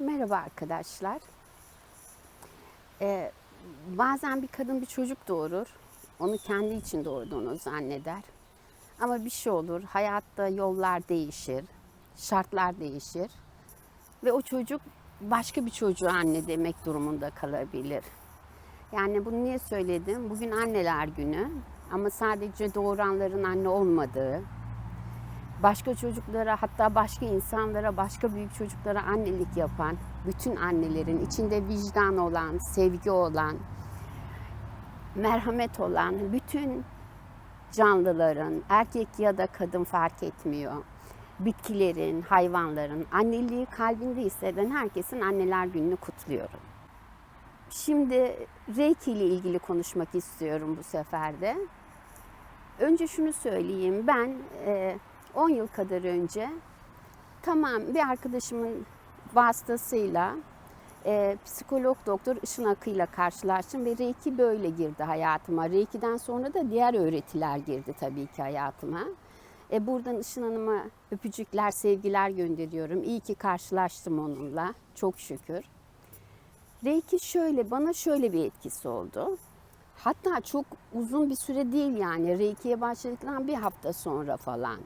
Merhaba arkadaşlar. Ee, bazen bir kadın bir çocuk doğurur. Onu kendi için doğurduğunu zanneder. Ama bir şey olur. Hayatta yollar değişir. Şartlar değişir. Ve o çocuk başka bir çocuğu anne demek durumunda kalabilir. Yani bunu niye söyledim? Bugün anneler günü. Ama sadece doğuranların anne olmadığı, başka çocuklara hatta başka insanlara, başka büyük çocuklara annelik yapan bütün annelerin içinde vicdan olan, sevgi olan, merhamet olan bütün canlıların, erkek ya da kadın fark etmiyor. Bitkilerin, hayvanların anneliği kalbinde hisseden herkesin anneler gününü kutluyorum. Şimdi Reiki ile ilgili konuşmak istiyorum bu sefer de. Önce şunu söyleyeyim. Ben e, 10 yıl kadar önce tamam bir arkadaşımın vasıtasıyla e, psikolog doktor Işın Akı ile karşılaştım ve Reiki böyle girdi hayatıma. Reiki'den sonra da diğer öğretiler girdi tabii ki hayatıma. E, buradan Işın Hanım'a öpücükler, sevgiler gönderiyorum. İyi ki karşılaştım onunla. Çok şükür. Reiki şöyle, bana şöyle bir etkisi oldu. Hatta çok uzun bir süre değil yani. Reiki'ye başladıktan bir hafta sonra falan.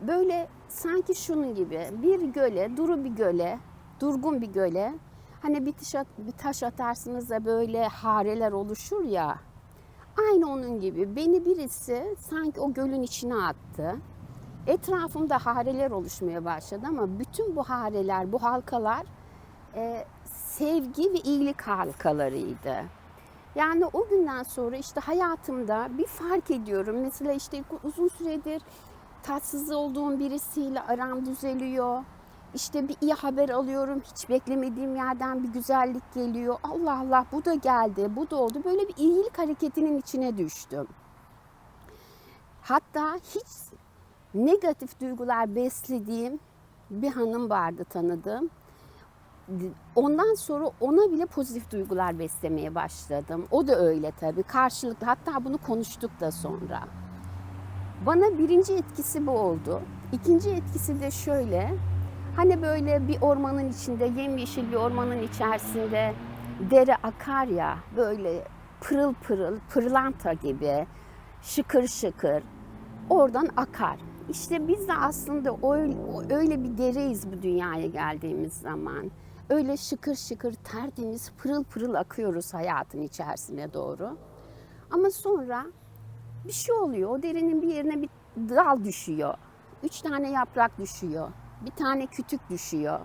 Böyle sanki şunun gibi bir göle, duru bir göle, durgun bir göle. Hani bir taş, at- bir taş atarsınız da böyle hareler oluşur ya. Aynı onun gibi beni birisi sanki o gölün içine attı. Etrafımda hareler oluşmaya başladı ama bütün bu hareler, bu halkalar e, sevgi ve iyilik halkalarıydı. Yani o günden sonra işte hayatımda bir fark ediyorum. Mesela işte uzun süredir tatsız olduğum birisiyle aram düzeliyor. İşte bir iyi haber alıyorum. Hiç beklemediğim yerden bir güzellik geliyor. Allah Allah bu da geldi, bu da oldu. Böyle bir iyilik hareketinin içine düştüm. Hatta hiç negatif duygular beslediğim bir hanım vardı tanıdığım. Ondan sonra ona bile pozitif duygular beslemeye başladım. O da öyle tabii. Karşılıklı hatta bunu konuştuk da sonra. Bana birinci etkisi bu oldu. İkinci etkisi de şöyle. Hani böyle bir ormanın içinde, yemyeşil bir ormanın içerisinde dere akar ya böyle pırıl pırıl, pırlanta gibi, şıkır şıkır oradan akar. İşte biz de aslında öyle, bir dereyiz bu dünyaya geldiğimiz zaman. Öyle şıkır şıkır tertemiz pırıl pırıl akıyoruz hayatın içerisine doğru. Ama sonra bir şey oluyor. O derinin bir yerine bir dal düşüyor. Üç tane yaprak düşüyor. Bir tane kütük düşüyor.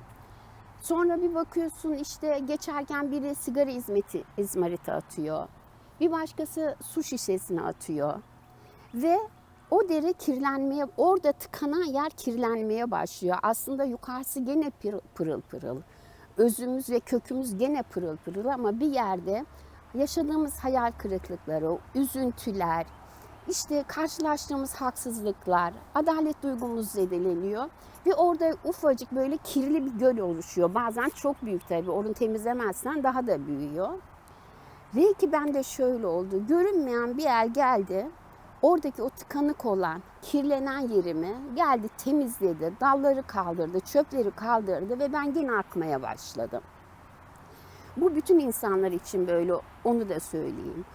Sonra bir bakıyorsun işte geçerken biri sigara izmeti, izmariti atıyor. Bir başkası su şişesini atıyor. Ve o dere kirlenmeye, orada tıkanan yer kirlenmeye başlıyor. Aslında yukarısı gene pırıl. pırıl. Özümüz ve kökümüz gene pırıl pırıl ama bir yerde yaşadığımız hayal kırıklıkları, üzüntüler, işte karşılaştığımız haksızlıklar, adalet duygumuz zedeleniyor ve orada ufacık böyle kirli bir göl oluşuyor. Bazen çok büyük tabii. Onu temizlemezsen daha da büyüyor. Reiki bende şöyle oldu. Görünmeyen bir el geldi. Oradaki o tıkanık olan, kirlenen yerimi geldi temizledi. Dalları kaldırdı, çöpleri kaldırdı ve ben yine akmaya başladım. Bu bütün insanlar için böyle onu da söyleyeyim.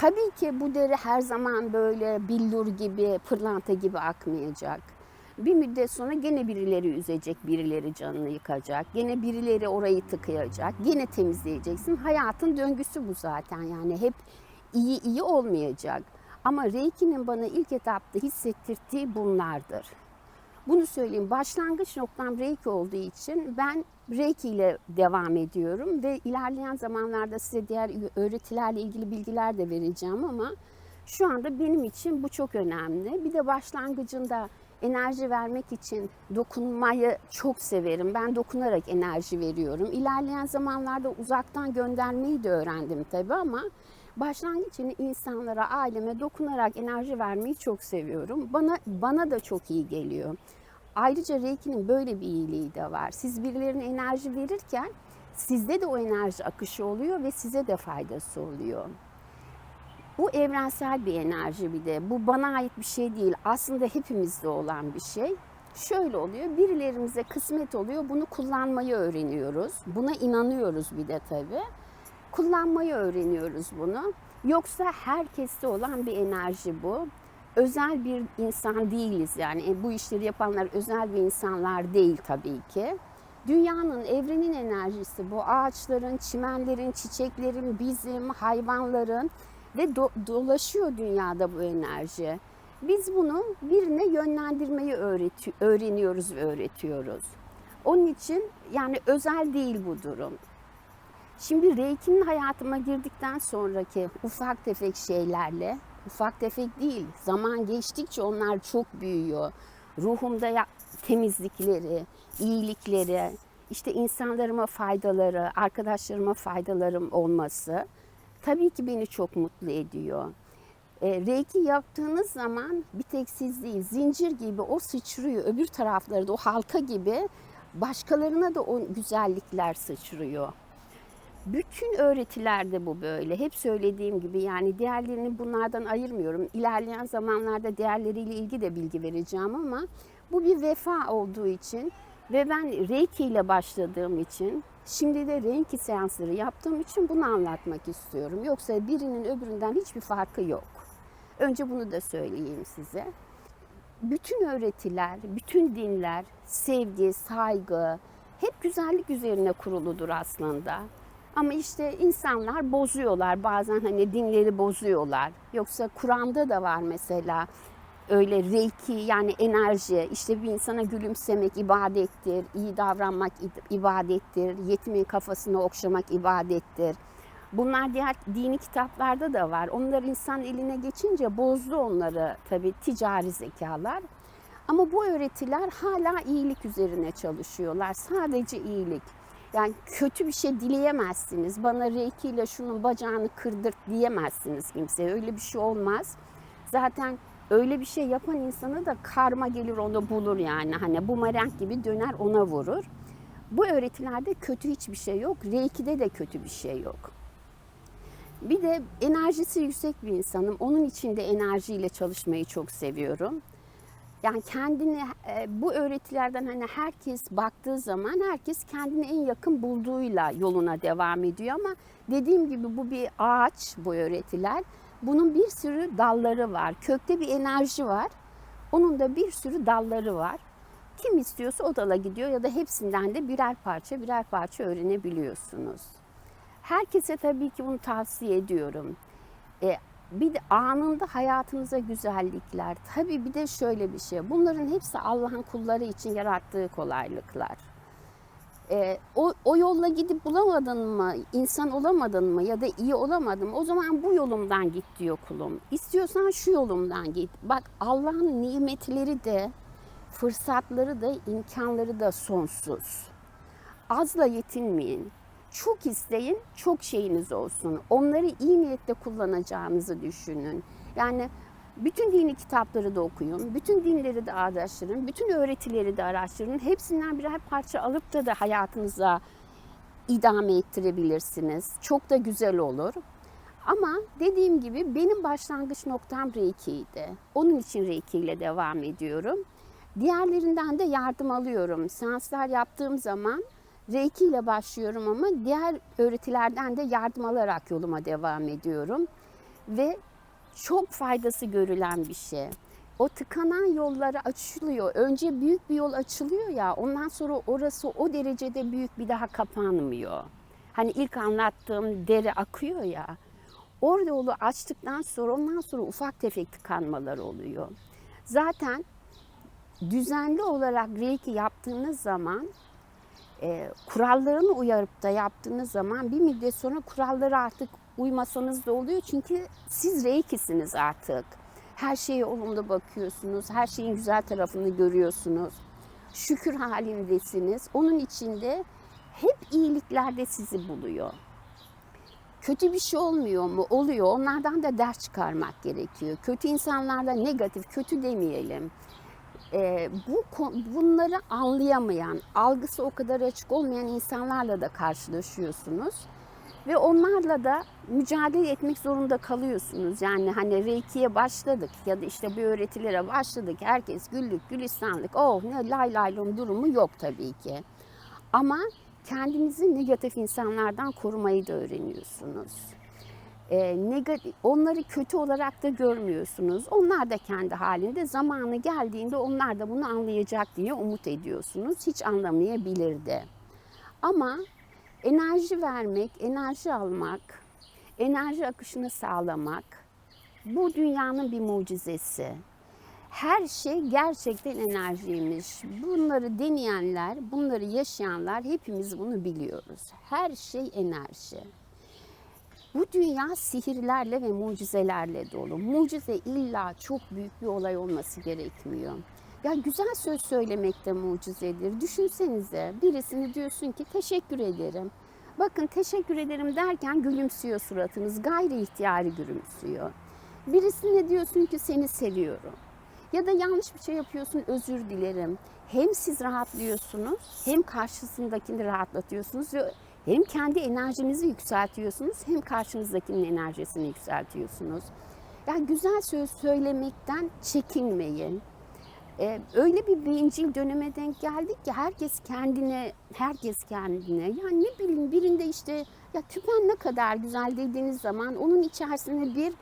Tabii ki bu dere her zaman böyle billur gibi, pırlanta gibi akmayacak. Bir müddet sonra gene birileri üzecek, birileri canını yıkacak. Gene birileri orayı tıkayacak. Gene temizleyeceksin. Hayatın döngüsü bu zaten. Yani hep iyi iyi olmayacak. Ama Reiki'nin bana ilk etapta hissettirdiği bunlardır. Bunu söyleyeyim. Başlangıç noktam Reiki olduğu için ben Reiki ile devam ediyorum ve ilerleyen zamanlarda size diğer öğretilerle ilgili bilgiler de vereceğim ama şu anda benim için bu çok önemli. Bir de başlangıcında enerji vermek için dokunmayı çok severim. Ben dokunarak enerji veriyorum. İlerleyen zamanlarda uzaktan göndermeyi de öğrendim tabii ama başlangıç için insanlara, aileme dokunarak enerji vermeyi çok seviyorum. Bana bana da çok iyi geliyor. Ayrıca Reiki'nin böyle bir iyiliği de var. Siz birilerine enerji verirken sizde de o enerji akışı oluyor ve size de faydası oluyor. Bu evrensel bir enerji bir de. Bu bana ait bir şey değil. Aslında hepimizde olan bir şey. şöyle oluyor. Birilerimize kısmet oluyor. Bunu kullanmayı öğreniyoruz. Buna inanıyoruz bir de tabii. Kullanmayı öğreniyoruz bunu. Yoksa herkeste olan bir enerji bu. Özel bir insan değiliz yani. E, bu işleri yapanlar özel bir insanlar değil tabii ki. Dünyanın, evrenin enerjisi bu. Ağaçların, çimenlerin, çiçeklerin, bizim, hayvanların ve do- dolaşıyor dünyada bu enerji. Biz bunu birine yönlendirmeyi öğreti- öğreniyoruz ve öğretiyoruz. Onun için yani özel değil bu durum. Şimdi Reiki'nin hayatıma girdikten sonraki ufak tefek şeylerle, ufak tefek değil, zaman geçtikçe onlar çok büyüyor. Ruhumda ya- temizlikleri, iyilikleri, işte insanlarıma faydaları, arkadaşlarıma faydalarım olması tabii ki beni çok mutlu ediyor. E, Reiki yaptığınız zaman bir tek siz değil, zincir gibi o sıçrıyor. Öbür tarafları da o halka gibi başkalarına da o güzellikler sıçrıyor. Bütün öğretilerde bu böyle. Hep söylediğim gibi yani diğerlerini bunlardan ayırmıyorum. İlerleyen zamanlarda diğerleriyle ilgili de bilgi vereceğim ama bu bir vefa olduğu için ve ben Reiki ile başladığım için şimdi de Reiki seansları yaptığım için bunu anlatmak istiyorum. Yoksa birinin öbüründen hiçbir farkı yok. Önce bunu da söyleyeyim size. Bütün öğretiler, bütün dinler, sevgi, saygı hep güzellik üzerine kuruludur aslında. Ama işte insanlar bozuyorlar. Bazen hani dinleri bozuyorlar. Yoksa Kur'an'da da var mesela öyle reiki yani enerji. işte bir insana gülümsemek ibadettir. iyi davranmak ibadettir. Yetimin kafasını okşamak ibadettir. Bunlar diğer dini kitaplarda da var. Onlar insan eline geçince bozdu onları tabii ticari zekalar. Ama bu öğretiler hala iyilik üzerine çalışıyorlar. Sadece iyilik. Yani kötü bir şey dileyemezsiniz. Bana reiki ile şunun bacağını kırdırt diyemezsiniz kimseye. Öyle bir şey olmaz. Zaten öyle bir şey yapan insana da karma gelir onu bulur yani. Hani bumerang gibi döner ona vurur. Bu öğretilerde kötü hiçbir şey yok. Reiki'de de kötü bir şey yok. Bir de enerjisi yüksek bir insanım. Onun için de enerjiyle çalışmayı çok seviyorum. Yani kendini e, bu öğretilerden hani herkes baktığı zaman herkes kendini en yakın bulduğuyla yoluna devam ediyor ama dediğim gibi bu bir ağaç bu öğretiler. Bunun bir sürü dalları var. Kökte bir enerji var. Onun da bir sürü dalları var. Kim istiyorsa o dala gidiyor ya da hepsinden de birer parça birer parça öğrenebiliyorsunuz. Herkese tabii ki bunu tavsiye ediyorum. E, bir de anında hayatımıza güzellikler. Tabii bir de şöyle bir şey. Bunların hepsi Allah'ın kulları için yarattığı kolaylıklar. E, o, o yolla gidip bulamadın mı, insan olamadın mı ya da iyi olamadın mı o zaman bu yolumdan git diyor kulum. İstiyorsan şu yolumdan git. Bak Allah'ın nimetleri de, fırsatları da, imkanları da sonsuz. Azla yetinmeyin. Çok isteyin, çok şeyiniz olsun. Onları iyi niyetle kullanacağınızı düşünün. Yani bütün dini kitapları da okuyun, bütün dinleri de araştırın, bütün öğretileri de araştırın. Hepsinden birer parça alıp da da hayatınıza idame ettirebilirsiniz. Çok da güzel olur. Ama dediğim gibi benim başlangıç noktam Reiki'ydi. Onun için Reiki ile devam ediyorum. Diğerlerinden de yardım alıyorum. Seanslar yaptığım zaman Reiki ile başlıyorum ama diğer öğretilerden de yardım alarak yoluma devam ediyorum. Ve çok faydası görülen bir şey. O tıkanan yolları açılıyor. Önce büyük bir yol açılıyor ya ondan sonra orası o derecede büyük bir daha kapanmıyor. Hani ilk anlattığım dere akıyor ya. Orada yolu açtıktan sonra ondan sonra ufak tefek tıkanmalar oluyor. Zaten düzenli olarak reiki yaptığınız zaman e, kurallarını uyarıp da yaptığınız zaman bir müddet sonra kuralları artık uymasanız da oluyor. Çünkü siz reikisiniz artık. Her şeye olumlu bakıyorsunuz. Her şeyin güzel tarafını görüyorsunuz. Şükür halindesiniz. Onun içinde hep iyilikler de sizi buluyor. Kötü bir şey olmuyor mu? Oluyor. Onlardan da ders çıkarmak gerekiyor. Kötü insanlarla negatif, kötü demeyelim e, bu bunları anlayamayan, algısı o kadar açık olmayan insanlarla da karşılaşıyorsunuz. Ve onlarla da mücadele etmek zorunda kalıyorsunuz. Yani hani Reiki'ye başladık ya da işte bu öğretilere başladık. Herkes güllük, gülistanlık, oh ne lay laylon durumu yok tabii ki. Ama kendinizi negatif insanlardan korumayı da öğreniyorsunuz. E, negatif, onları kötü olarak da görmüyorsunuz. Onlar da kendi halinde zamanı geldiğinde onlar da bunu anlayacak diye umut ediyorsunuz. Hiç anlamayabilir de. Ama enerji vermek, enerji almak, enerji akışını sağlamak bu dünyanın bir mucizesi. Her şey gerçekten enerjiymiş. Bunları deneyenler, bunları yaşayanlar hepimiz bunu biliyoruz. Her şey enerji. Bu dünya sihirlerle ve mucizelerle dolu. Mucize illa çok büyük bir olay olması gerekmiyor. Ya güzel söz söylemek de mucizedir. Düşünsenize birisini diyorsun ki teşekkür ederim. Bakın teşekkür ederim derken gülümsüyor suratınız. Gayri ihtiyari gülümsüyor. Birisine diyorsun ki seni seviyorum. Ya da yanlış bir şey yapıyorsun özür dilerim. Hem siz rahatlıyorsunuz hem karşısındakini rahatlatıyorsunuz ve hem kendi enerjinizi yükseltiyorsunuz hem karşınızdakinin enerjisini yükseltiyorsunuz. Yani güzel söz söylemekten çekinmeyin. Ee, öyle bir bencil döneme denk geldik ki herkes kendine, herkes kendine. Yani ne bileyim birinde işte ya küpen ne kadar güzel dediğiniz zaman onun içerisine bir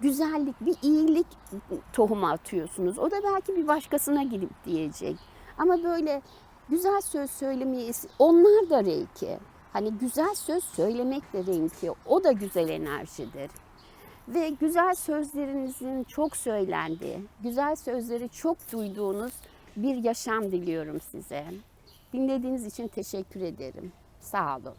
güzellik, bir iyilik tohumu atıyorsunuz. O da belki bir başkasına gidip diyecek. Ama böyle güzel söz söylemeyi, onlar da reiki. Hani güzel söz söylemek de reiki. O da güzel enerjidir. Ve güzel sözlerinizin çok söylendiği, güzel sözleri çok duyduğunuz bir yaşam diliyorum size. Dinlediğiniz için teşekkür ederim. Sağ olun.